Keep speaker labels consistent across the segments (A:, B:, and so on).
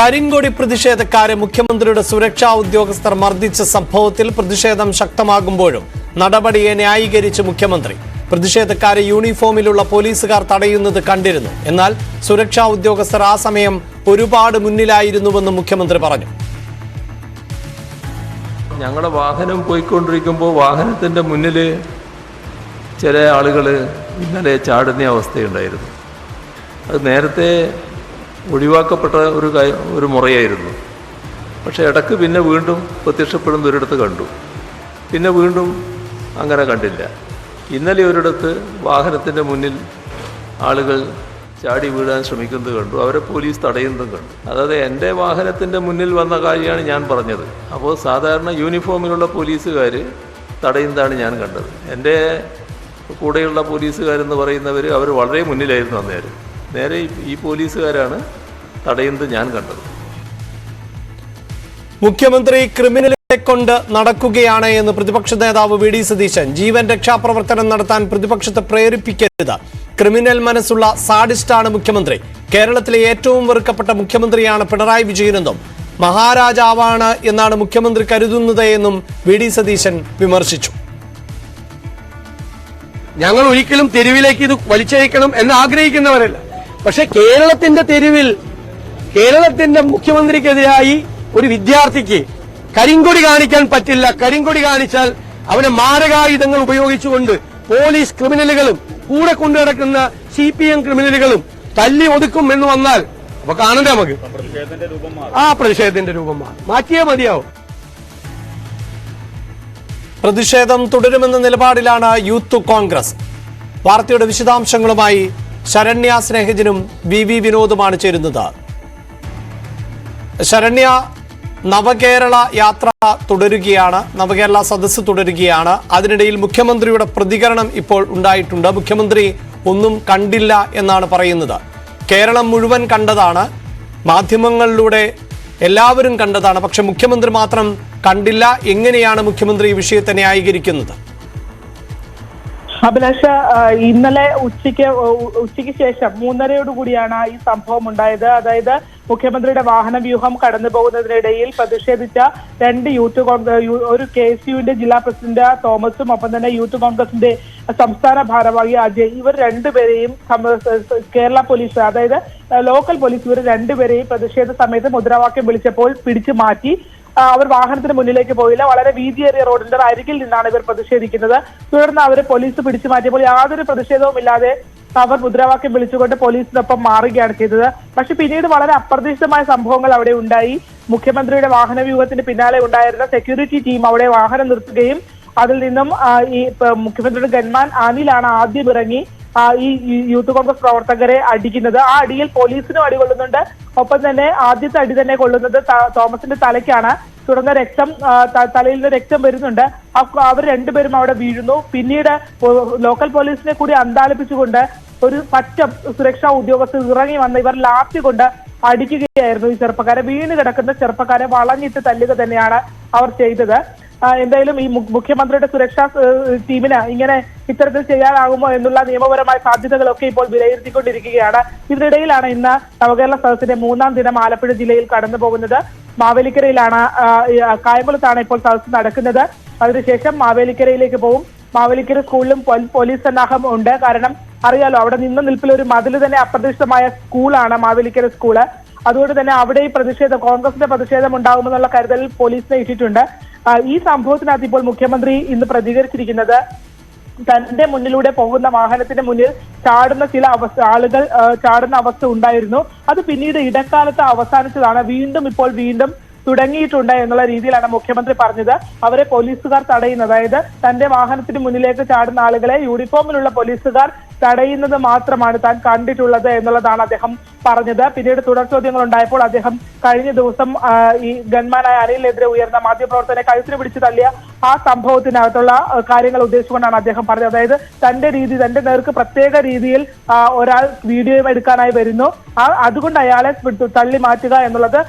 A: കരിങ്കൊടി പ്രതിഷേധക്കാരെ മുഖ്യമന്ത്രിയുടെ സുരക്ഷാ ഉദ്യോഗസ്ഥർ മർദ്ദിച്ച സംഭവത്തിൽ പ്രതിഷേധം ശക്തമാകുമ്പോഴും നടപടിയെ ന്യായീകരിച്ച് മുഖ്യമന്ത്രി. പ്രതിഷേധക്കാരെ യൂണിഫോമിലുള്ള പോലീസുകാർ തടയുന്നത് കണ്ടിരുന്നു. എന്നാൽ സുരക്ഷാ ഉദ്യോഗസ്ഥർ ആ സമയം ഒരുപാട് മുന്നിലായിരുന്നുവെന്ന് മുഖ്യമന്ത്രി പറഞ്ഞു.
B: ഞങ്ങളുടെ വാഹനം പോയിക്കൊണ്ടിരിക്കുമ്പോൾ വാഹനത്തിന്റെ മുന്നിൽ ചില ആളുകൾ ഇന്നലെ ചാടുന്ന അവസ്ഥയുണ്ടായിരുന്നു. അത് നേരത്തെ ഒഴിവാക്കപ്പെട്ട ഒരു ഒരു മുറയായിരുന്നു. പക്ഷേ ഇടയ്ക്ക് പിന്നെ വീണ്ടും പ്രത്യക്ഷപ്പെടുന്ന ഒരിടത്ത് കണ്ടു. പിന്നെ വീണ്ടും അങ്ങനെ കണ്ടില്ല. ഇന്നലെ ഒരിടത്ത് വാഹനത്തിന്റെ മുന്നിൽ ആളുകൾ ചാടി വീഴാൻ ശ്രമിക്കുന്നത് കണ്ടു. അവരെ പോലീസ് തടയുന്നതും കണ്ടു. അതായത് എന്റെ വാഹനത്തിന്റെ മുന്നിൽ വന്ന കാര്യമാണ് ഞാൻ പറഞ്ഞത്. അപ്പോൾ സാധാരണ യൂണിഫോമിലുള്ള പോലീസുകാർ തടയുന്നതാണ് ഞാൻ കണ്ടത്. എന്റെ കൂടെയുള്ള പോലീസുകാരെന്ന് പറയുന്നവർ അവർ വളരെ മുന്നിലായിരുന്നു അന്നേരം. നേരെ ഈ- പോലീസുകാരാണ് തടയുന്നത് ഞാൻ കണ്ടത്.
A: മുഖ്യമന്ത്രി ക്രിമിനലിനെ കൊണ്ട് നടക്കുകയാണ് എന്ന് പ്രതിപക്ഷ നേതാവ് വി ഡി സതീശൻ. ജീവൻ രക്ഷാപ്രവർത്തനം നടത്താൻ പ്രതിപക്ഷത്തെ പ്രേരിപ്പിക്കരുത്. ക്രിമിനൽ മനസ്സുള്ള സാഡിസ്റ്റാണ് മുഖ്യമന്ത്രി. കേരളത്തിലെ ഏറ്റവും വെറുക്കപ്പെട്ട മുഖ്യമന്ത്രിയാണ് പിണറായി വിജയനെന്നും മഹാരാജാവാണ് എന്നാണ് മുഖ്യമന്ത്രി കരുതുന്നത് എന്നും വി ഡി സതീശൻ വിമർശിച്ചു.
C: ഞങ്ങൾ ഒരിക്കലും തെരുവിലേക്ക് ഇത് വലിച്ചയക്കണം എന്ന് ആഗ്രഹിക്കുന്നവരല്ല. പക്ഷെ കേരളത്തിന്റെ തെരുവിൽ കേരളത്തിന്റെ മുഖ്യമന്ത്രിക്കെതിരായി ഒരു വിദ്യാർത്ഥിക്ക് കരിങ്കൊടി കാണിക്കാൻ പറ്റില്ല. കരിങ്കൊടി കാണിച്ചാൽ അവനെ മാരകായുധങ്ങൾ ഉപയോഗിച്ചുകൊണ്ട് പോലീസ് ക്രിമിനലുകളും കൂടെ കൊണ്ടുനടക്കുന്ന സി പി എം ക്രിമിനലുകളും തല്ലി ഒതുക്കും എന്ന് വന്നാൽ അപ്പൊ കാണണ്ടേ നമുക്ക്? ആ പ്രതിഷേധത്തിന്റെ രൂപം മാറും. മാറ്റിയേ മതിയാവും.
A: പ്രതിഷേധം തുടരുമെന്ന നിലപാടിലാണ് യൂത്ത് കോൺഗ്രസ്. വാർത്തയുടെ വിശദാംശങ്ങളുമായി ശരണ്യ സ്നേഹജനും വി വി വിനോദുമാണ് ചേരുന്നത്. ശരണ്യ നവകേരള യാത്ര തുടരുകയാണ് നവകേരള സദസ്സ് തുടരുകയാണ്. അതിനിടയിൽ മുഖ്യമന്ത്രിയുടെ പ്രതികരണം ഇപ്പോൾ ഉണ്ടായിട്ടുണ്ട്. മുഖ്യമന്ത്രി ഒന്നും കണ്ടില്ല എന്നാണ് പറയുന്നത്. കേരളം മുഴുവൻ കണ്ടതാണ് മാധ്യമങ്ങളിലൂടെ എല്ലാവരും കണ്ടതാണ്. പക്ഷെ മുഖ്യമന്ത്രി മാത്രം കണ്ടില്ല. എങ്ങനെയാണ് മുഖ്യമന്ത്രി ഈ വിഷയത്തെ ന്യായീകരിക്കുന്നത്?
D: അഭിലാഷ ഇന്നലെ ഉച്ചയ്ക്ക് ഉച്ചയ്ക്ക് ശേഷം മൂന്നരയോട് കൂടിയാണ് ഈ സംഭവം ഉണ്ടായത്. അതായത് മുഖ്യമന്ത്രിയുടെ വാഹന വ്യൂഹം കടന്നു പോകുന്നതിനിടയിൽ പ്രതിഷേധിച്ച രണ്ട് യൂത്ത് കോൺഗ്രസ് ഒരു കെ എസ് യുവിന്റെ ജില്ലാ പ്രസിഡന്റ് തോമസും ഒപ്പം തന്നെ യൂത്ത് കോൺഗ്രസിന്റെ സംസ്ഥാന ഭാരവാഹി അജയ്. ഇവർ രണ്ടുപേരെയും കേരള പോലീസ് അതായത് ലോക്കൽ പോലീസ് ഇവർ രണ്ടുപേരെയും പ്രതിഷേധ സമയത്ത് മുദ്രാവാക്യം വിളിച്ചപ്പോൾ പിടിച്ചു മാറ്റി. അവർ വാഹനത്തിന് മുന്നിലേക്ക് പോയില്ല. വളരെ വീതിയേറിയ റോഡിന്റെ അരികിൽ നിന്നാണ് ഇവർ പ്രതിഷേധിക്കുന്നത്. തുടർന്ന് അവരെ പോലീസ് പിടിച്ചു മാറ്റിയപ്പോൾ യാതൊരു പ്രതിഷേധവും ഇല്ലാതെ അവർ മുദ്രാവാക്യം വിളിച്ചുകൊണ്ട് പോലീസിനൊപ്പം മാറുകയാണ് ചെയ്തത്. പക്ഷെ പിന്നീട് വളരെ അപ്രതീക്ഷിതമായ സംഭവങ്ങൾ അവിടെ ഉണ്ടായി. മുഖ്യമന്ത്രിയുടെ വാഹന വ്യൂഹത്തിന് പിന്നാലെ ഉണ്ടായിരുന്ന സെക്യൂരിറ്റി ടീം അവിടെ വാഹനം നിർത്തുകയും അതിൽ നിന്നും ഈ മുഖ്യമന്ത്രിയുടെ ഗൺമാൻ അനിലാണ് ആദ്യം ഇറങ്ങി. ഈ യൂത്ത് കോൺഗ്രസ് പ്രവർത്തകരെ അടിക്കുന്നത്. ആ അടിയിൽ പോലീസിനും അടി കൊള്ളുന്നുണ്ട്. ഒപ്പം തന്നെ ആദ്യത്തെ അടി തന്നെ കൊള്ളുന്നത് തോമസിന്റെ തലയ്ക്കാണ്. തുടർന്ന് രക്തം തലയിൽ നിന്ന് രക്തം വരുന്നുണ്ട്. അവർ രണ്ടുപേരും അവിടെ വീഴുന്നു. പിന്നീട് ലോക്കൽ പോലീസിനെ കൂടി അന്താളിപ്പിച്ചുകൊണ്ട് ഒരു പറ്റ സുരക്ഷാ ഉദ്യോഗസ്ഥർ ഇറങ്ങി വന്ന് ഇവർ ലാത്തി കൊണ്ട് അടിക്കുകയായിരുന്നു ഈ ചെറുപ്പക്കാരെ. വീണ് കിടക്കുന്ന ചെറുപ്പക്കാരെ വളഞ്ഞിട്ട് തല്ലുക തന്നെയാണ് അവർ ചെയ്തത്. എന്തായാലും ഈ മുഖ്യമന്ത്രിയുടെ സുരക്ഷാ ടീമിന് ഇങ്ങനെ ഇത്തരത്തിൽ ചെയ്യാനാകുമോ എന്നുള്ള നിയമപരമായ സാധ്യതകളൊക്കെ ഇപ്പോൾ വിലയിരുത്തിക്കൊണ്ടിരിക്കുകയാണ്. ഇതിനിടയിലാണ് ഇന്ന് നവകേരള സദസ്സിന്റെ മൂന്നാം ദിനം ആലപ്പുഴ ജില്ലയിൽ കടന്നു പോകുന്നത് മാവേലിക്കരയിലാണ് കായംകുളത്താണ് ഇപ്പോൾ സദസ്സ് നടക്കുന്നത്. അതിനുശേഷം മാവേലിക്കരയിലേക്ക് പോകും മാവേലിക്കര സ്കൂളിലും പോലീസ് സന്നാഹം ഉണ്ട്. കാരണം അറിയാലോ അവിടെ നിന്ന് നിൽപ്പിൽ ഒരു മതിൽ തന്നെ അപ്രതീക്ഷിതമായ സ്കൂളാണ് മാവേലിക്കര സ്കൂൾ. അതുകൊണ്ട് തന്നെ അവിടെ ഈ പ്രതിഷേധം കോൺഗ്രസിന്റെ പ്രതിഷേധം ഉണ്ടാകുമെന്നുള്ള കരുതലിൽ പോലീസിനെ ഇട്ടിട്ടുണ്ട്. ഈ സംഭവത്തിനകത്ത് ഇപ്പോൾ മുഖ്യമന്ത്രി ഇന്ന് പ്രതികരിച്ചിരിക്കുന്നത്. തന്റെ മുന്നിലൂടെ പോകുന്ന വാഹനത്തിന്റെ മുന്നിൽ ചാടുന്ന ചില അവസ്ഥ ആളുകൾ ചാടുന്ന അവസ്ഥ ഉണ്ടായിരുന്നു. അത് പിന്നീട് ഇടക്കാലത്ത് അവസാനിച്ചതാണ്. വീണ്ടും ഇപ്പോൾ വീണ്ടും തുടങ്ങിയിട്ടുണ്ട് എന്നുള്ള രീതിയിലാണ് മുഖ്യമന്ത്രി പറഞ്ഞത്. അവരെ പോലീസുകാർ തടയുന്നത്. അതായത് തന്റെ വാഹനത്തിന് മുന്നിലേക്ക് ചാടുന്ന ആളുകളെ യൂണിഫോമിലുള്ള പോലീസുകാർ തടയുന്നത് മാത്രമാണ് താൻ കണ്ടിട്ടുള്ളത് എന്നുള്ളതാണ് അദ്ദേഹം പറഞ്ഞത്. പിന്നീട് തുടർ ചോദ്യങ്ങൾ ഉണ്ടായപ്പോൾ അദ്ദേഹം കഴിഞ്ഞ ദിവസം ഈ ഗൺമാനായ അനിലിനെതിരെ ഉയർന്ന മാധ്യമപ്രവർത്തകനെ കഴുത്തിന് പിടിച്ചു തള്ളിയ ആ സംഭവത്തിനകത്തുള്ള കാര്യങ്ങൾ ഉദ്ദേശിച്ചുകൊണ്ടാണ് അദ്ദേഹം പറഞ്ഞത്. അതായത് തന്റെ രീതി തന്റെ നേർക്ക് പ്രത്യേക രീതിയിൽ ഒരാൾ വീഡിയോ എടുക്കാനായി വരുന്നു. അതുകൊണ്ട് അയാളെ തള്ളി മാറ്റുക എന്നുള്ളത്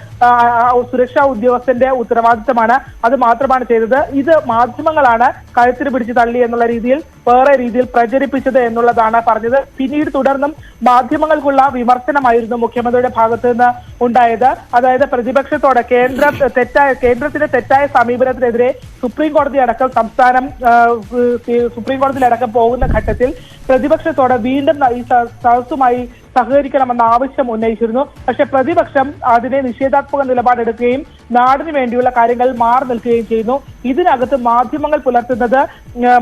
D: സുരക്ഷാ സുരക്ഷാ ഉദ്യോഗസ്ഥന്റെ ഉത്തരവാദിത്തമാണ്. അത് മാത്രമാണ് ചെയ്തത്. ഇത് മാധ്യമങ്ങളാണ് കഴുത്തിന് പിടിച്ച് തള്ളി എന്നുള്ള രീതിയിൽ വേറെ രീതിയിൽ പ്രചരിപ്പിച്ചത് എന്നുള്ളതാണ് പറഞ്ഞത്. പിന്നീട് തുടർന്നും മാധ്യമങ്ങൾക്കുള്ള വിമർശനമായിരുന്നു മുഖ്യമന്ത്രിയുടെ ഭാഗത്ത് നിന്ന് ഉണ്ടായത്. അതായത് പ്രതിപക്ഷത്തോടെ കേന്ദ്ര തെറ്റായ കേന്ദ്രത്തിന്റെ തെറ്റായ സമീപനത്തിനെതിരെ സുപ്രീം കോടതി അടക്കം സംസ്ഥാനം സുപ്രീം കോടതിയിലടക്കം പോകുന്ന ഘട്ടത്തിൽ പ്രതിപക്ഷത്തോടെ വീണ്ടും ഈ സദസ്സുമായി സഹകരിക്കണമെന്ന ആവശ്യം ഉന്നയിച്ചിരുന്നു. പക്ഷെ പ്രതിപക്ഷം അതിനെ നിഷേധാത്മക നിലപാടെടുക്കുകയും നാടിന് വേണ്ടിയുള്ള കാര്യങ്ങൾ മാറി നിൽക്കുകയും ചെയ്യുന്നു. ഇതിനകത്ത് മാധ്യമങ്ങൾ പുലർത്തുന്നത്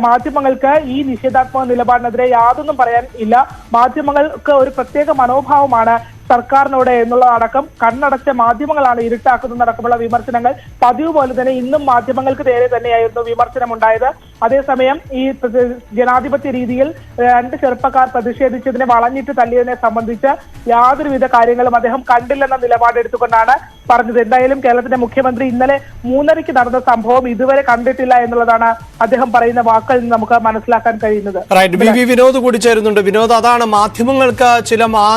D: മാധ്യമങ്ങൾക്ക് ഈ നിഷേധാത്മക നിലപാടിനെതിരെ യാതൊന്നും പറയാൻ ഇല്ല. മാധ്യമങ്ങൾക്ക് ഒരു പ്രത്യേക മനോഭാവമാണ് സർക്കാരിനോട് എന്നുള്ളതടക്കം കണ്ണടച്ച മാധ്യമങ്ങളാണ് ഇരുട്ടാക്കുന്നതടക്കമുള്ള വിമർശനങ്ങൾ. പതിവ് പോലെ തന്നെ ഇന്നും മാധ്യമങ്ങൾക്ക് നേരെ തന്നെയായിരുന്നു വിമർശനം ഉണ്ടായത് അതേസമയം ഈ ജനാധിപത്യ രീതിയിൽ രണ്ട് ചെറുപ്പക്കാർ പ്രതിഷേധിച്ചതിനെ വളഞ്ഞിട്ട് തല്ലിയതിനെ സംബന്ധിച്ച് യാതൊരുവിധ കാര്യങ്ങളും അദ്ദേഹം കണ്ടില്ലെന്ന നിലപാടെടുത്തുകൊണ്ടാണ് പറഞ്ഞത്. എന്തായാലും കേരളത്തിന്റെ മുഖ്യമന്ത്രി ഇന്നലെ മൂന്നരയ്ക്ക് നടന്ന സംഭവം ഇതുവരെ കണ്ടിട്ടില്ല എന്നുള്ളതാണ് അദ്ദേഹം പറയുന്ന വാക്കുകളിൽ നിന്ന് നമുക്ക് മനസ്സിലാക്കാൻ കഴിയുന്നത്.
A: വിനോദ് കൂടി ചേരുന്നുണ്ട്. വിനോദ് അതാണ് മാധ്യമങ്ങൾക്ക് ചില മാ-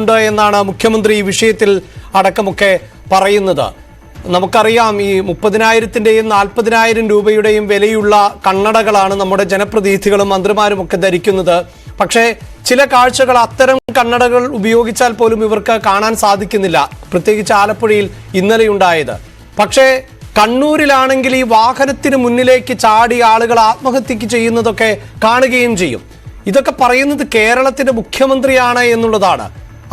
A: മനോഭാവമുണ്ട് എന്നാണ് മുഖ്യമന്ത്രി ഈ വിഷയത്തിൽ അടക്കമൊക്കെ പറയുന്നത്. നമുക്കറിയാം ഈ മുപ്പതിനായിരത്തിന്റെയും നാൽപ്പതിനായിരം രൂപയുടെയും വിലയുള്ള കണ്ണടകളാണ് നമ്മുടെ ജനപ്രതിനിധികളും മന്ത്രിമാരും ഒക്കെ ധരിക്കുന്നത്. പക്ഷേ ചില കാഴ്ചകൾ അത്തരം കണ്ണടകൾ ഉപയോഗിച്ചാൽ പോലും ഇവർക്ക് കാണാൻ സാധിക്കുന്നില്ല. പ്രത്യേകിച്ച് ആലപ്പുഴയിൽ ഇന്നലെയുണ്ടായത്. പക്ഷേ കണ്ണൂരിലാണെങ്കിൽ ഈ വാഹനത്തിന് മുന്നിലേക്ക് ചാടി ആളുകൾ ആത്മഹത്യക്ക് ചെയ്യുന്നതൊക്കെ കാണുകയും ചെയ്യും. ഇതൊക്കെ പറയുന്നത് കേരളത്തിന്റെ മുഖ്യമന്ത്രിയാണ് എന്നുള്ളതാണ്.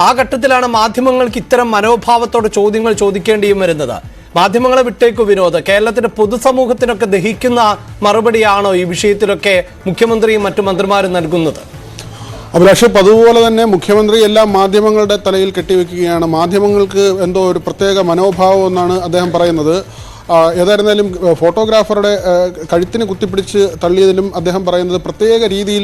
A: ആ ഘട്ടത്തിലാണ് മാധ്യമങ്ങൾക്ക് ഇത്തരം മനോഭാവത്തോടെ ചോദ്യങ്ങൾ ചോദിക്കേണ്ടിയും വരുന്നത്. മാധ്യമങ്ങളെ വിട്ടേക്കു വിനോദ് കേരളത്തിന്റെ പൊതുസമൂഹത്തിനൊക്കെ ദഹിക്കുന്ന മറുപടിയാണോ ഈ വിഷയത്തിലൊക്കെ മുഖ്യമന്ത്രിയും മറ്റു മന്ത്രിമാരും നൽകുന്നത്?
E: അഭിലാഷ് അതുപോലെ തന്നെ മുഖ്യമന്ത്രി എല്ലാ മാധ്യമങ്ങളുടെ തലയിൽ കെട്ടിവെക്കുകയാണ്. മാധ്യമങ്ങൾക്ക് എന്തോ ഒരു പ്രത്യേക മനോഭാവം എന്നാണ് അദ്ദേഹം പറയുന്നത്. ഏതായിരുന്നാലും ഫോട്ടോഗ്രാഫറുടെ കഴുത്തിന് കുത്തിപ്പിടിച്ച് തള്ളിയതിലും അദ്ദേഹം പറയുന്നത് പ്രത്യേക രീതിയിൽ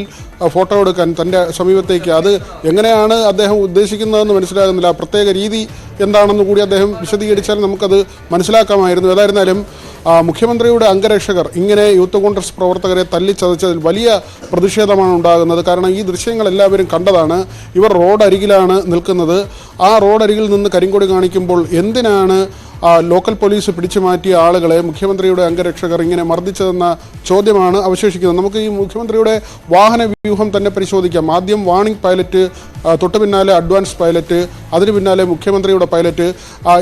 E: ഫോട്ടോ എടുക്കാൻ തന്റെ സമീപത്തേക്ക്. അത് എങ്ങനെയാണ് അദ്ദേഹം ഉദ്ദേശിക്കുന്നതെന്ന് മനസ്സിലാകുന്നില്ല. പ്രത്യേക രീതി എന്താണെന്ന് കൂടി അദ്ദേഹം വിശദീകരിച്ചാൽ നമുക്കത് മനസ്സിലാക്കാമായിരുന്നു. ഏതായിരുന്നാലും മുഖ്യമന്ത്രിയുടെ അംഗരക്ഷകർ ഇങ്ങനെ യൂത്ത് കോൺഗ്രസ് പ്രവർത്തകരെ തല്ലിച്ചതച്ചതിൽ വലിയ പ്രതിഷേധമാണ് ഉണ്ടാകുന്നത്. കാരണം ഈ ദൃശ്യങ്ങൾ എല്ലാവരും കണ്ടതാണ്. ഇവർ റോഡരികിലാണ് നിൽക്കുന്നത്. ആ റോഡരികിൽ നിന്ന് കരിങ്കൊടി കാണിക്കുമ്പോൾ എന്തിനാണ് ലോക്കൽ പോലീസ് പിടിച്ചു മാറ്റിയ ആളുകളെ മുഖ്യമന്ത്രിയുടെ അംഗരക്ഷകർ ഇങ്ങനെ മർദ്ദിച്ചതെന്ന ചോദ്യമാണ് അവശേഷിക്കുന്നത്. നമുക്ക് ഈ മുഖ്യമന്ത്രിയുടെ വാഹന വ്യൂഹം തന്നെ പരിശോധിക്കാം. ആദ്യം വാണിംഗ് പൈലറ്റ് തൊട്ടു പിന്നാലെ അഡ്വാൻസ് പൈലറ്റ് അതിന് പിന്നാലെ മുഖ്യമന്ത്രിയുടെ പൈലറ്റ്.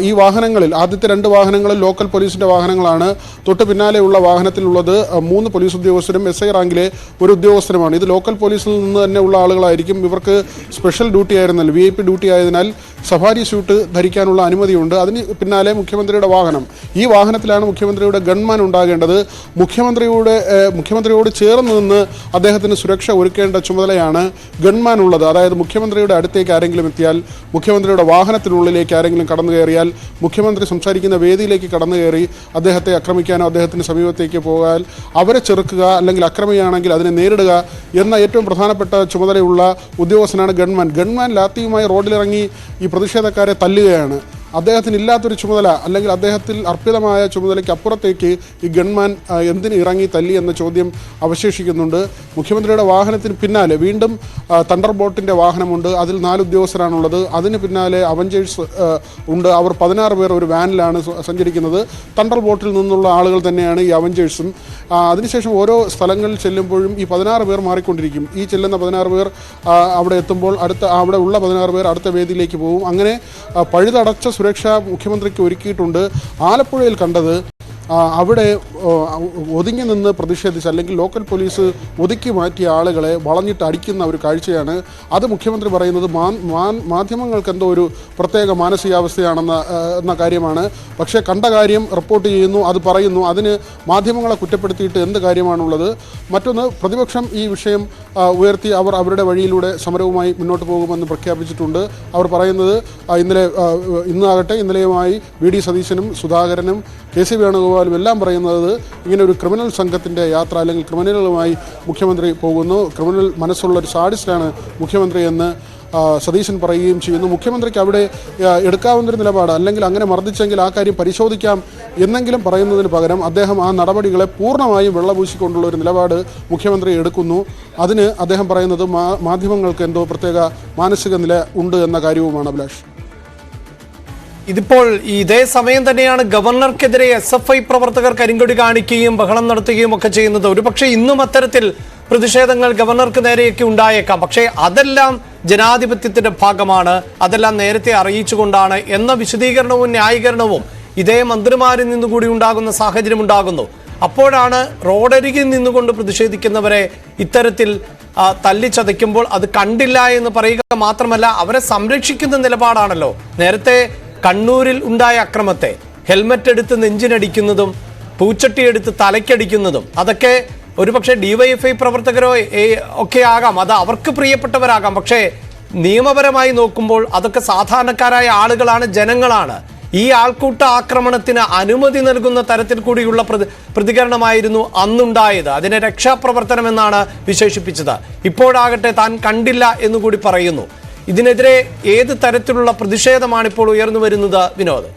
E: ഈ വാഹനങ്ങളിൽ ആദ്യത്തെ രണ്ട് വാഹനങ്ങളിൽ ലോക്കൽ പോലീസിന്റെ വാഹനങ്ങളാണ്. തൊട്ട് പിന്നാലെയുള്ള വാഹനത്തിലുള്ളത് മൂന്ന് പോലീസ് ഉദ്യോഗസ്ഥരും എസ് ഐ റാങ്കിലെ ഒരു ഉദ്യോഗസ്ഥരുമാണ് ഇത് ലോക്കൽ പോലീസിൽ നിന്ന് തന്നെ ഉള്ള ആളുകളായിരിക്കും. ഇവർക്ക് സ്പെഷ്യൽ ഡ്യൂട്ടി ആയിരുന്നാൽ വി ഐ പി ഡ്യൂട്ടി ആയതിനാൽ സഫാരി സ്യൂട്ട് ധരിക്കാനുള്ള അനുമതിയുണ്ട്. അതിന് പിന്നാലെ മുഖ്യമന്ത്രിയുടെ വാഹനം. ഈ വാഹനത്തിലാണ് മുഖ്യമന്ത്രിയുടെ ഗൺമാൻ ഉണ്ടാകേണ്ടത്. മുഖ്യമന്ത്രിയുടെ മുഖ്യമന്ത്രിയോട് ചേർന്ന് നിന്ന് അദ്ദേഹത്തിന് സുരക്ഷ ഒരുക്കേണ്ട ചുമതലയാണ് ഗൺമാൻ ഉള്ളത്. അതായത് മുഖ്യമന്ത്രിയുടെ അടുത്തേക്ക് ആരെങ്കിലും എത്തിയാൽ മുഖ്യമന്ത്രിയുടെ വാഹനത്തിനുള്ളിലേക്ക് ആരെങ്കിലും കടന്നു കയറിയാൽ മുഖ്യമന്ത്രി സംസാരിക്കുന്ന വേദിയിലേക്ക് കടന്നു കയറി അദ്ദേഹത്തെ ആക്രമിക്കാനോ അദ്ദേഹത്തിന്റെ സമീപത്തേക്ക് പോകാൻ അവരെ ചെറുക്കുക അല്ലെങ്കിൽ അക്രമിയാണെങ്കിൽ അതിനെ നേരിടുക എന്ന ഏറ്റവും പ്രധാനപ്പെട്ട ചുമതലയുള്ള ഉദ്യോഗസ്ഥനാണ് ഗൺമാൻ. ഗൺമാൻ ലാത്തിയുമായി റോഡിലിറങ്ങി ഈ പ്രതിഷേധക്കാരെ തല്ലുകയാണ്. അദ്ദേഹത്തിന് ഇല്ലാത്തൊരു ചുമതല അല്ലെങ്കിൽ അദ്ദേഹത്തിൽ അർപ്പിതമായ ചുമതലയ്ക്ക് അപ്പുറത്തേക്ക് ഈ ഗൺമാൻ എന്തിന് ഇറങ്ങി തല്ലി എന്ന ചോദ്യം അവശേഷിക്കുന്നുണ്ട്. മുഖ്യമന്ത്രിയുടെ വാഹനത്തിന് പിന്നാലെ വീണ്ടും തണ്ടർ ബോട്ടിന്റെ വാഹനമുണ്ട്. അതിൽ നാല് ഉദ്യോഗസ്ഥരാണുള്ളത്. അതിന് പിന്നാലെ അവഞ്ചേഴ്സ് ഉണ്ട്. അവർ പതിനാറ് പേർ ഒരു വാനിലാണ് സഞ്ചരിക്കുന്നത്. തണ്ടർ ബോട്ടിൽ നിന്നുള്ള ആളുകൾ തന്നെയാണ് ഈ അവഞ്ചേഴ്സും. അതിനുശേഷം ഓരോ സ്ഥലങ്ങളിൽ ചെല്ലുമ്പോഴും ഈ പതിനാറ് പേർ മാറിക്കൊണ്ടിരിക്കും. ഈ ചെല്ലുന്ന പതിനാറ് പേർ അവിടെ എത്തുമ്പോൾ അടുത്ത അവിടെ ഉള്ള പതിനാറ് പേർ അടുത്ത വേദിയിലേക്ക് പോകും. അങ്ങനെ പഴുതടച്ച സുരക്ഷ മുഖ്യമന്ത്രിക്ക് ഒരുക്കിയിട്ടുണ്ട്. ആലപ്പുഴയിൽ കണ്ടത് അവിടെ ഒതുങ്ങി നിന്ന് പ്രതിഷേധിച്ച് അല്ലെങ്കിൽ ലോക്കൽ പോലീസ് ഒതുക്കി മാറ്റിയ ആളുകളെ വളഞ്ഞിട്ട് അടിക്കുന്ന ഒരു കാഴ്ചയാണ്. അത് മുഖ്യമന്ത്രി പറയുന്നത് മാധ്യമങ്ങൾക്ക് എന്തോ ഒരു പ്രത്യേക മാനസികാവസ്ഥയാണെന്ന എന്ന കാര്യമാണ്. പക്ഷേ കണ്ട കാര്യം റിപ്പോർട്ട് ചെയ്യുന്നു അത് പറയുന്നു. അതിന് മാധ്യമങ്ങളെ കുറ്റപ്പെടുത്തിയിട്ട് എന്ത് കാര്യമാണുള്ളത്? മറ്റൊന്ന് പ്രതിപക്ഷം ഈ വിഷയം ഉയർത്തി അവർ അവരുടെ വഴിയിലൂടെ സമരവുമായി മുന്നോട്ട് പോകുമെന്ന് പ്രഖ്യാപിച്ചിട്ടുണ്ട്. അവർ പറയുന്നത് ഇന്നലെ ഇന്നാകട്ടെ ഇന്നലെയുമായി വി ഡി സതീശനും സുധാകരനും കെ സി വേണുഗോപാലും എല്ലാം പറയുന്നത് ഇങ്ങനെ ഒരു ക്രിമിനൽ സംഘത്തിന്റെ യാത്ര അല്ലെങ്കിൽ ക്രിമിനലുമായി മുഖ്യമന്ത്രി പോകുന്നു. ക്രിമിനൽ മനസ്സുള്ള ഒരു സാഡിസ്റ്റാണ് മുഖ്യമന്ത്രി എന്ന് സതീശൻ പറയുകയും ചെയ്യുന്നു മുഖ്യമന്ത്രിക്ക് അവിടെ എടുക്കാവുന്ന എടുക്കാവുന്നൊരു നിലപാട് അല്ലെങ്കിൽ അങ്ങനെ മർദ്ദിച്ചെങ്കിൽ ആ കാര്യം പരിശോധിക്കാം എന്നെങ്കിലും പറയുന്നതിന് പകരം അദ്ദേഹം ആ നടപടികളെ പൂർണമായും വെള്ളപൂശിക്കൊണ്ടുള്ള ഒരു നിലപാട് മുഖ്യമന്ത്രി എടുക്കുന്നു. അതിന് അദ്ദേഹം പറയുന്നത് മാധ്യമങ്ങൾക്ക് എന്തോ പ്രത്യേക മാനസിക നില ഉണ്ട് എന്ന കാര്യവുമാണ് അഭിലാഷ്.
A: ഇതിപ്പോൾ ഇതേ സമയം തന്നെയാണ് ഗവർണർക്കെതിരെ എസ് എഫ് ഐ പ്രവർത്തകർ കരിങ്കൊടി കാണിക്കുകയും ബഹളം നടത്തുകയും ഒക്കെ ചെയ്യുന്നത്. ഒരുപക്ഷെ ഇന്നും അത്തരത്തിൽ പ്രതിഷേധങ്ങൾ ഗവർണർക്ക് നേരെയൊക്കെ ഉണ്ടായേക്കാം. പക്ഷേ അതെല്ലാം ജനാധിപത്യത്തിന്റെ ഭാഗമാണ്. അതെല്ലാം നേരത്തെ അറിയിച്ചുകൊണ്ടാണ് എന്ന വിശദീകരണവും ന്യായീകരണവും ഇതേ മന്ത്രിമാരിൽ നിന്നുകൂടി ഉണ്ടാകുന്ന സാഹചര്യം ഉണ്ടാകുന്നു. അപ്പോഴാണ് റോഡരികിൽ നിന്നുകൊണ്ട് പ്രതിഷേധിക്കുന്നവരെ ഇത്തരത്തിൽ തല്ലിച്ചതയ്ക്കുമ്പോൾ അത് കണ്ടില്ല എന്ന് പറയുക മാത്രമല്ല അവരെ സംരക്ഷിക്കുന്ന നിലപാടാണല്ലോ. നേരത്തെ കണ്ണൂരിൽ ഉണ്ടായ അക്രമത്തെ ഹെൽമറ്റ് എടുത്ത് നെഞ്ചിനടിക്കുന്നതും പൂച്ചട്ടി എടുത്ത് തലയ്ക്കടിക്കുന്നതും അതൊക്കെ ഒരുപക്ഷെ ഡിവൈഎഫ്ഐ പ്രവർത്തകരോ ഒക്കെ ആകാം. അത് അവർക്ക് പ്രിയപ്പെട്ടവരാകാം. പക്ഷേ നിയമപരമായി നോക്കുമ്പോൾ അതൊക്കെ സാധാരണക്കാരായ ആളുകളാണ് ജനങ്ങളാണ്. ഈ ആൾക്കൂട്ട ആക്രമണത്തിന് അനുമതി നൽകുന്ന തരത്തിൽ കൂടിയുള്ള പ്രതി പ്രതികരണമായിരുന്നു അന്നുണ്ടായത്. അതിനെ രക്ഷാപ്രവർത്തനം എന്നാണ് വിശേഷിപ്പിച്ചത്. ഇപ്പോഴാകട്ടെ താൻ കണ്ടില്ല എന്നുകൂടി പറയുന്നു. ഇതിനെതിരെ ഏത് തരത്തിലുള്ള പ്രതിഷേധമാണ് ഇപ്പോൾ ഉയർന്നു വരുന്നത് വിനോദ്?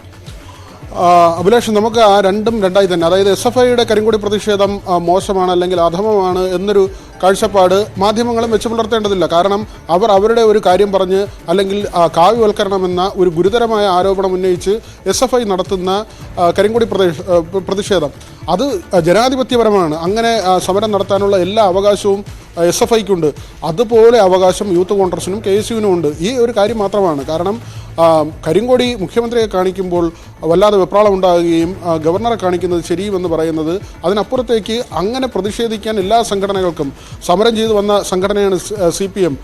E: അഭിലാഷ് നമുക്ക് ആ രണ്ടും രണ്ടായി തന്നെ. അതായത് എസ് എഫ് ഐയുടെ കരിങ്കൊടി പ്രതിഷേധം മോശമാണ് അല്ലെങ്കിൽ അധമമാണ് എന്നൊരു കാഴ്ചപ്പാട് മാധ്യമങ്ങളും വെച്ച് പുലർത്തേണ്ടതില്ല. കാരണം അവർ അവരുടെ ഒരു കാര്യം പറഞ്ഞ് അല്ലെങ്കിൽ കാവ്യവൽക്കരണമെന്ന ഒരു ഗുരുതരമായ ആരോപണം ഉന്നയിച്ച് എസ് എഫ് ഐ നടത്തുന്ന കരിങ്കുടി പ്രതിഷേധം. അത് ജനാധിപത്യപരമാണ്. അങ്ങനെ സമരം നടത്താനുള്ള എല്ലാ അവകാശവും എസ് എഫ് ഐക്കുണ്ട്. അതുപോലെ അവകാശം യൂത്ത് കോൺഗ്രസിനും കെ എസ് യുവിനും ഉണ്ട്. ഈ ഒരു കാര്യം മാത്രമാണ്. കാരണം കരിങ്കോടി മുഖ്യമന്ത്രിയെ കാണിക്കുമ്പോൾ വല്ലാതെ വെപ്രാളം ഉണ്ടാകുകയും ഗവർണറെ കാണിക്കുന്നത് ശരിയുമെന്ന് പറയുന്നത് അതിനപ്പുറത്തേക്ക് അങ്ങനെ പ്രതിഷേധിക്കാൻ എല്ലാ സംഘടനകൾക്കും സമരം ചെയ്തു വന്ന സംഘടനയാണ് സി പി എം.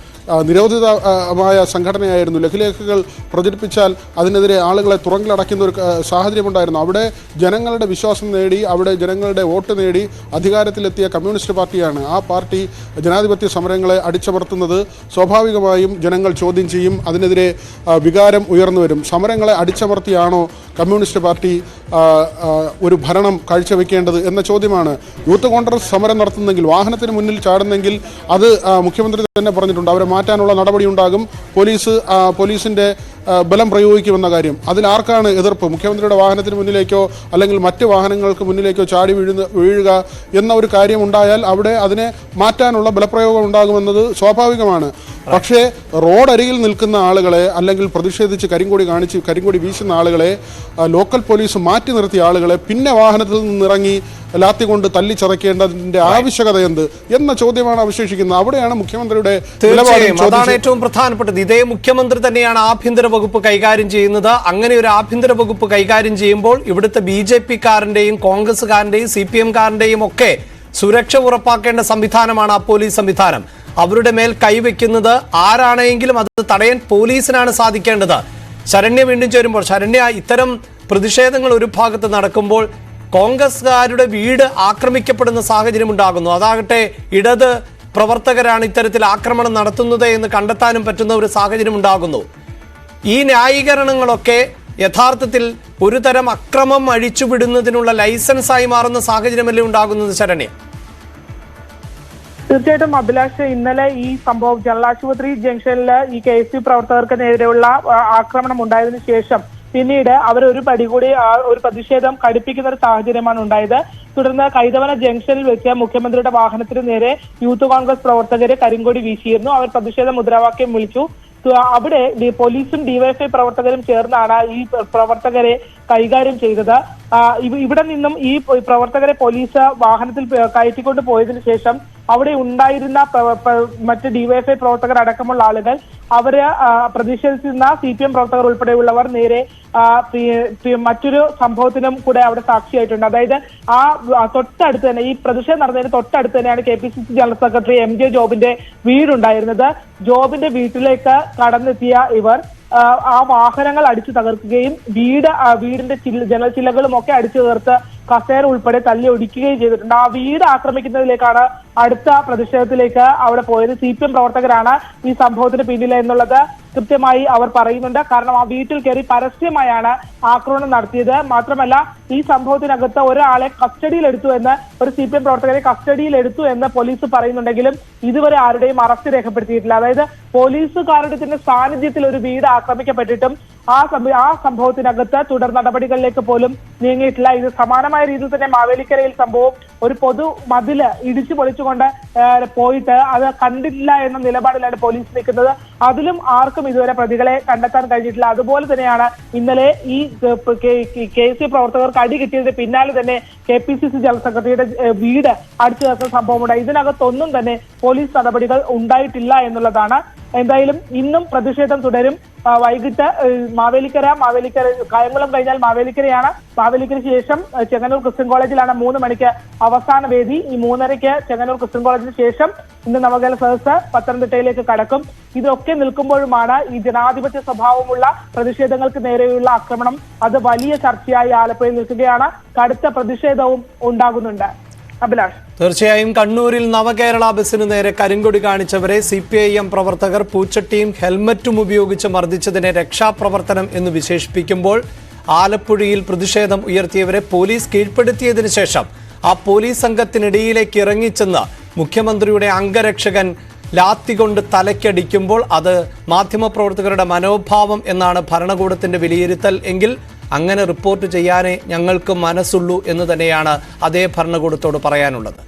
E: നിരോധിതമായ സംഘടനയായിരുന്നു. ലഘുലേഖകൾ പ്രചരിപ്പിച്ചാൽ അതിനെതിരെ ആളുകളെ തുറങ്കിലടയ്ക്കുന്ന ഒരു സാഹചര്യമുണ്ടായിരുന്നു. അവിടെ ജനങ്ങളുടെ വിശ്വാസം നേടി അവിടെ ജനങ്ങളുടെ വോട്ട് നേടി അധികാരത്തിലെത്തിയ കമ്മ്യൂണിസ്റ്റ് പാർട്ടിയാണ് ആ പാർട്ടി ജനാധിപത്യ സമരങ്ങളെ അടിച്ചമർത്തുന്നത്. സ്വാഭാവികമായും ജനങ്ങൾ ചോദ്യം ചെയ്യും അതിനെതിരെ വികാരം ഉയർന്നു വരും. സമരങ്ങളെ അടിച്ചമർത്തിയാണോ കമ്മ്യൂണിസ്റ്റ് പാർട്ടി ഒരു ഭരണം കാഴ്ചവെക്കേണ്ടത് എന്ന ചോദ്യമാണ്. യൂത്ത് കോൺഗ്രസ് സമരം നടത്തുന്നെങ്കിൽ വാഹനത്തിന് മുന്നിൽ ചാടുന്നെങ്കിൽ അത് മുഖ്യമന്ത്രി തന്നെ പറഞ്ഞിട്ടുണ്ട്. അവരെ മാറ്റാനുള്ള നടപടിയുണ്ടാകും. പോലീസ് പോലീസിന്റെ ബലം പ്രയോഗിക്കുമെന്ന കാര്യം. അതിൽ ആർക്കാണ് എതിർപ്പ്? മുഖ്യമന്ത്രിയുടെ വാഹനത്തിന് മുന്നിലേക്കോ അല്ലെങ്കിൽ മറ്റ് വാഹനങ്ങൾക്ക് മുന്നിലേക്കോ ചാടി വീഴുന്ന വീഴുക എന്ന ഒരു കാര്യം ഉണ്ടായാൽ അവിടെ അതിനെ മാറ്റാനുള്ള ബലപ്രയോഗം ഉണ്ടാകുമെന്നത് സ്വാഭാവികമാണ്. പക്ഷേ റോഡരികിൽ നിൽക്കുന്ന ആളുകളെ അല്ലെങ്കിൽ പ്രതിഷേധിച്ച് കരിങ്കൊടി കാണിച്ച് കരിങ്കൊടി വീശുന്ന ആളുകളെ ലോക്കൽ പോലീസ് മാറ്റി നിർത്തിയ ആളുകളെ പിന്നെ വാഹനത്തിൽ നിന്നിറങ്ങി ലാത്തി കൊണ്ട് തല്ലിച്ചതയ്ക്കേണ്ടതിന്റെ ആവശ്യകത എന്ത്? എന്ന ചോദ്യമാണ് അവശേഷിക്കുന്നത്. അവിടെയാണ് മുഖ്യമന്ത്രിയുടെ
A: അതാണ് ഏറ്റവും പ്രധാനപ്പെട്ടത്. ഇതേ മുഖ്യമന്ത്രി തന്നെയാണ് ആഭ്യന്തര വകുപ്പ് കൈകാര്യം ചെയ്യുന്നത്. അങ്ങനെ ഒരു ആഭ്യന്തര വകുപ്പ് കൈകാര്യം ചെയ്യുമ്പോൾ ഇവിടുത്തെ ബി ജെ പിക്കാരന്റെയും കോൺഗ്രസ്സുകാരന്റെയും സി പി എംകാരന്റെയും ഒക്കെ സുരക്ഷ ഉറപ്പാക്കേണ്ട സംവിധാനമാണ് ആ പോലീസ് സംവിധാനം. അവരുടെ മേൽ കൈവയ്ക്കുന്നത് ആരാണെങ്കിലും അത് തടയാൻ പോലീസിനാണ് സാധിക്കേണ്ടത്. ശരണ്യ വീണ്ടും ചേരുമ്പോൾ ശരണ്യ ഇത്തരം പ്രതിഷേധങ്ങൾ ഒരു ഭാഗത്ത് നടക്കുമ്പോൾ കോൺഗ്രസ്സുകാരുടെ വീട് ആക്രമിക്കപ്പെടുന്ന സാഹചര്യം ഉണ്ടാകുന്നു. അതാകട്ടെ ഇടത് പ്രവർത്തകരാണ് ഇത്തരത്തിൽ ആക്രമണം നടത്തുന്നത് എന്ന് കണ്ടെത്താനും പറ്റുന്ന ഒരു സാഹചര്യം ഉണ്ടാകുന്നു. ഈ ന്യായീകരണങ്ങളൊക്കെ യഥാർത്ഥത്തിൽ ഒരു തരം അക്രമം അഴിച്ചുവിടുന്നതിനുള്ള ലൈസൻസായി മാറുന്ന സാഹചര്യമല്ലേ ഉണ്ടാകുന്നത് ശരണ്യ?
D: തീർച്ചയായിട്ടും അഭിലാഷ് ഇന്നലെ ഈ സംഭവം ജനറൽ ആശുപത്രി ജംഗ്ഷനിൽ ഈ കെ എസ് യു പ്രവർത്തകർക്ക് നേരെയുള്ള ആക്രമണം ഉണ്ടായതിനു ശേഷം പിന്നീട് അവർ ഒരു പടി കൂടി ഒരു പ്രതിഷേധം കടുപ്പിക്കുന്ന ഒരു സാഹചര്യമാണ് ഉണ്ടായത്. തുടർന്ന് കൈതവന ജംഗ്ഷനിൽ വെച്ച് മുഖ്യമന്ത്രിയുടെ വാഹനത്തിന് നേരെ യൂത്ത് കോൺഗ്രസ് പ്രവർത്തകരെ കരിങ്കൊടി വീശിയിരുന്നു. അവർ പ്രതിഷേധ മുദ്രാവാക്യം വിളിച്ചു. അവിടെ പോലീസും ഡിവൈഎഫ്ഐ പ്രവർത്തകരും ചേർന്നാണ് ഈ പ്രവർത്തകരെ കൈകാര്യം ചെയ്തത്. ഇവിടെ നിന്നും ഈ പ്രവർത്തകരെ പോലീസ് വാഹനത്തിൽ കയറ്റിക്കൊണ്ട് പോയതിനു ശേഷം അവിടെ ഉണ്ടായിരുന്ന മറ്റ് ഡിവൈഎഫ്ഐ പ്രവർത്തകർ അടക്കമുള്ള ആളുകൾ അവർ പ്രതിഷേധിച്ചിരുന്ന സി പി എം പ്രവർത്തകർ ഉൾപ്പെടെയുള്ളവർ നേരെ മറ്റൊരു സംഭവത്തിനും കൂടെ അവിടെ സാക്ഷിയായിട്ടുണ്ട്. അതായത് ആ തൊട്ടടുത്ത് തന്നെ ഈ പ്രതിഷേധം നടന്നതിന് തൊട്ടടുത്ത് തന്നെയാണ് K P C C general secretary M J ജോബിന്റെ വീടുണ്ടായിരുന്നത്. ജോബിന്റെ വീട്ടിലേക്ക് കടന്നെത്തിയ ഇവർ ആ, ആ വാഹനങ്ങൾ അടിച്ചു തകർക്കുകയും വീട് വീടിന്റെ ചില്ല ജനൽ ചില്ലകളും ഒക്കെ അടിച്ചു തകർത്ത് കസേര ഉൾപ്പെടെ തല്ലി ഒടിക്കുകയും ചെയ്തിട്ടുണ്ട്. ആ വീട് ആക്രമിക്കുന്നതിലേക്കാണ് അടുത്ത പ്രതിഷേധത്തിലേക്ക് അവിടെ പോയത്. സി പി എം പ്രവർത്തകരാണ് ഈ സംഭവത്തിന് പിന്നിൽ എന്നുള്ളത് കൃത്യമായി അവർ പറയുന്നുണ്ട്. കാരണം ആ വീട്ടിൽ കയറി പരസ്യമായാണ് ആക്രമണം നടത്തിയത്. മാത്രമല്ല ഈ സംഭവത്തിനകത്ത് ഒരാളെ കസ്റ്റഡിയിൽ എടുത്തു എന്ന് ഒരു സി പി എം പ്രവർത്തകരെ കസ്റ്റഡിയിൽ എടുത്തു എന്ന് പോലീസ് പറയുന്നുണ്ടെങ്കിലും ഇതുവരെ ആരുടെയും അറസ്റ്റ് രേഖപ്പെടുത്തിയിട്ടില്ല. അതായത് പോലീസുകാരുടെ തന്നെ സാന്നിധ്യത്തിൽ ഒരു വീട് ആക്രമിക്കപ്പെട്ടിട്ടും ആ ആ സംഭവത്തിനകത്ത് തുടർ നടപടികളിലേക്ക് പോലും നീങ്ങിയിട്ടില്ല. ഇത് സമാനമായ രീതിയിൽ തന്നെ മാവേലിക്കരയിൽ സംഭവം ഒരു പൊതു മതിൽ ഇടിച്ചു പൊളിച്ചുകൊണ്ട് പോയിട്ട് അത് കണ്ടില്ല എന്ന നിലപാടിലാണ് പോലീസ് നിൽക്കുന്നത്. അതിലും ആർക്കും ഇതുവരെ പ്രതികളെ കണ്ടെത്താൻ കഴിഞ്ഞിട്ടില്ല. അതുപോലെ തന്നെയാണ് ഇന്നലെ ഈ കെ സി പ്രവർത്തകർക്ക് അടി കിട്ടിയതിന് പിന്നാലെ തന്നെ K P C C general സെക്രട്ടറിയുടെ വീട് അടിച്ചു സംഭവം സംഭവമുണ്ടായി ഇതിനകത്തൊന്നും തന്നെ പോലീസ് നടപടികൾ ഉണ്ടായിട്ടില്ല എന്നുള്ളതാണ്. എന്തായാലും ഇന്നും പ്രതിഷേധം തുടരും. വൈകിട്ട് മാവേലിക്കര മാവേലിക്കര കായംകുളം കഴിഞ്ഞാൽ മാവേലിക്കരയാണ് മാവേലിക്കര ശേഷം ചെങ്ങന്നൂർ ക്രിസ്ത്യൻ കോളേജിലാണ് മൂന്ന് മണിക്ക് അവസാന വേദി. ഈ മൂന്നരയ്ക്ക് ചെങ്ങന്നൂർ ക്രിസ്ത്യൻ കോളേജിന് ശേഷം ഇന്ന് നവകേരള സദസ് പത്തനംതിട്ടയിലേക്ക് കടക്കും. ഇതൊക്കെ നിൽക്കുമ്പോഴുമാണ് ഈ ജനാധിപത്യ സ്വഭാവമുള്ള പ്രതിഷേധങ്ങൾക്ക് നേരെയുള്ള ആക്രമണം. അത് വലിയ ചർച്ചയായി ആലപ്പുഴയിൽ നിൽക്കുകയാണ്. കടുത്ത പ്രതിഷേധവും ഉണ്ടാകുന്നുണ്ട്. അഭിലാഷ്.
A: തീർച്ചയായും കണ്ണൂരിൽ നവകേരള ബസിന് നേരെ കരിങ്കൊടി കാണിച്ചവരെ സി പി ഐ എം പ്രവർത്തകർ പൂച്ചട്ടിയും ഹെൽമറ്റും ഉപയോഗിച്ച് മർദ്ദിച്ചതിനെ രക്ഷാപ്രവർത്തനം എന്ന് വിശേഷിപ്പിക്കുമ്പോൾ ആലപ്പുഴയിൽ പ്രതിഷേധം ഉയർത്തിയവരെ പോലീസ് കീഴ്പ്പെടുത്തിയതിനു ശേഷം ആ പോലീസ് സംഘത്തിനിടയിലേക്ക് ഇറങ്ങിച്ചെന്ന് മുഖ്യമന്ത്രിയുടെ അംഗരക്ഷകൻ ലാത്തി കൊണ്ട് തലയ്ക്കടിക്കുമ്പോൾ അത് മാധ്യമപ്രവർത്തകരുടെ മനോഭാവം എന്നാണ് ഭരണകൂടത്തിന്റെ വിലയിരുത്തൽ എങ്കിൽ അങ്ങനെ റിപ്പോർട്ട് ചെയ്യാനേ ഞങ്ങൾക്ക് മനസ്സുള്ളൂ എന്ന് തന്നെയാണ് അതേ ഭരണകൂടത്തോട് പറയാനുള്ളത്.